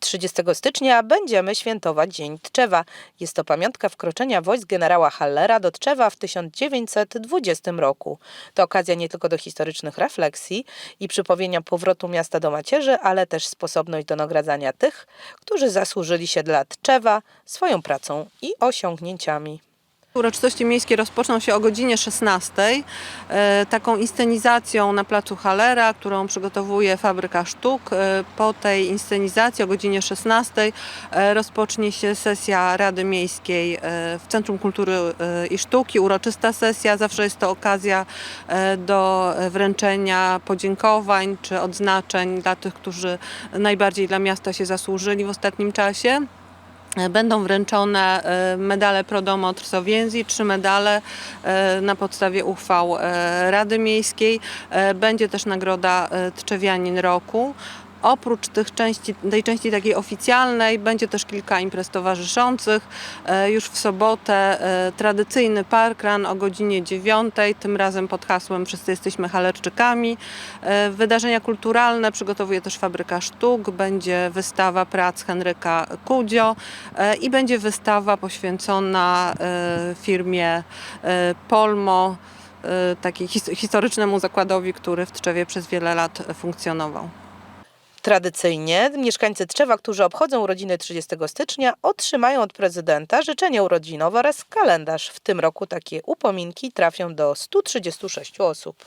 30 stycznia będziemy świętować Dzień Tczewa. Jest to pamiątka wkroczenia wojsk generała Hallera do Tczewa w 1920 roku. To okazja nie tylko do historycznych refleksji i przypowienia powrotu miasta do macierzy, ale też sposobność do nagradzania tych, którzy zasłużyli się dla Tczewa swoją pracą i osiągnięciami. Uroczystości miejskie rozpoczną się o godzinie 16. e, Taką inscenizacją na placu Halera, którą przygotowuje Fabryka Sztuk. E, Po tej inscenizacji o godzinie 16 e, rozpocznie się sesja Rady Miejskiej w Centrum Kultury i Sztuki. Uroczysta sesja, zawsze jest to okazja do wręczenia podziękowań czy odznaczeń dla tych, którzy najbardziej dla miasta się zasłużyli w ostatnim czasie. E, Będą wręczone e, medale Prodomo Trsowięzi, trzy medale e, na podstawie uchwał Rady Miejskiej. Będzie też nagroda Tczewianin Roku. Oprócz tych części, tej części takiej oficjalnej będzie też kilka imprez towarzyszących. E, Już w sobotę e, tradycyjny parkrun o godzinie 9, tym razem pod hasłem Wszyscy jesteśmy halerczykami. E, Wydarzenia kulturalne przygotowuje też Fabryka Sztuk, będzie wystawa prac Henryka Kudzio i będzie wystawa poświęcona firmie Polmo, takiej his- historycznemu zakładowi, który w Tczewie przez wiele lat funkcjonował. Tradycyjnie mieszkańcy Tczewa, którzy obchodzą urodziny 30 stycznia, otrzymają od prezydenta życzenie urodzinowe oraz kalendarz. W tym roku takie upominki trafią do 136 osób.